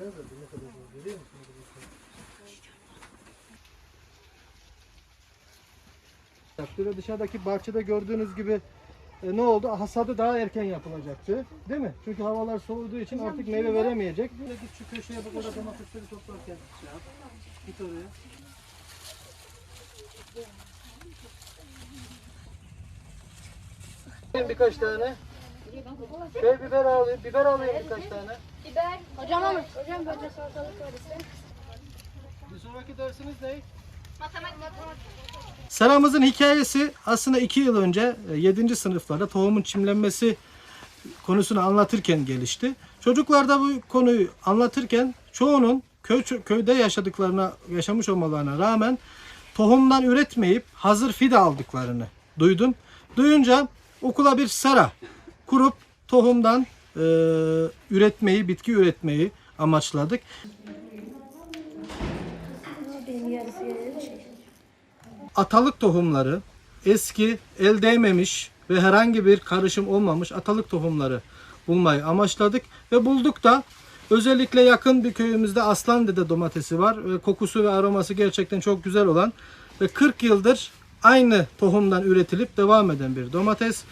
Baksana da ne kadar zor görüyor musun? Böyle dışarıdaki bahçede gördüğünüz gibi e, ne oldu? Hasadı daha erken yapılacaktı. Değil mi? Çünkü havalar soğuduğu için artık meyve veremeyecek. Böyle git şu köşeye bak orada domatesleri toplarken. Git oraya. Birkaç tane şey biber alayım, biber alayım birkaç tane. Biber. Hocam alın. Hocam böyle salatalık var ister Bir sonraki dersiniz ne? Matematik. Seramızın hikayesi aslında iki yıl önce 7. sınıflarda tohumun çimlenmesi konusunu anlatırken gelişti. Çocuklar da bu konuyu anlatırken çoğunun köy, köyde yaşadıklarına, yaşamış olmalarına rağmen tohumdan üretmeyip hazır fide aldıklarını duydum. Duyunca okula bir sera kurup tohumdan e, üretmeyi, bitki üretmeyi amaçladık. atalık tohumları eski, el değmemiş ve herhangi bir karışım olmamış atalık tohumları bulmayı amaçladık ve bulduk da özellikle yakın bir köyümüzde Aslandede domatesi var ve kokusu ve aroması gerçekten çok güzel olan ve 40 yıldır aynı tohumdan üretilip devam eden bir domates.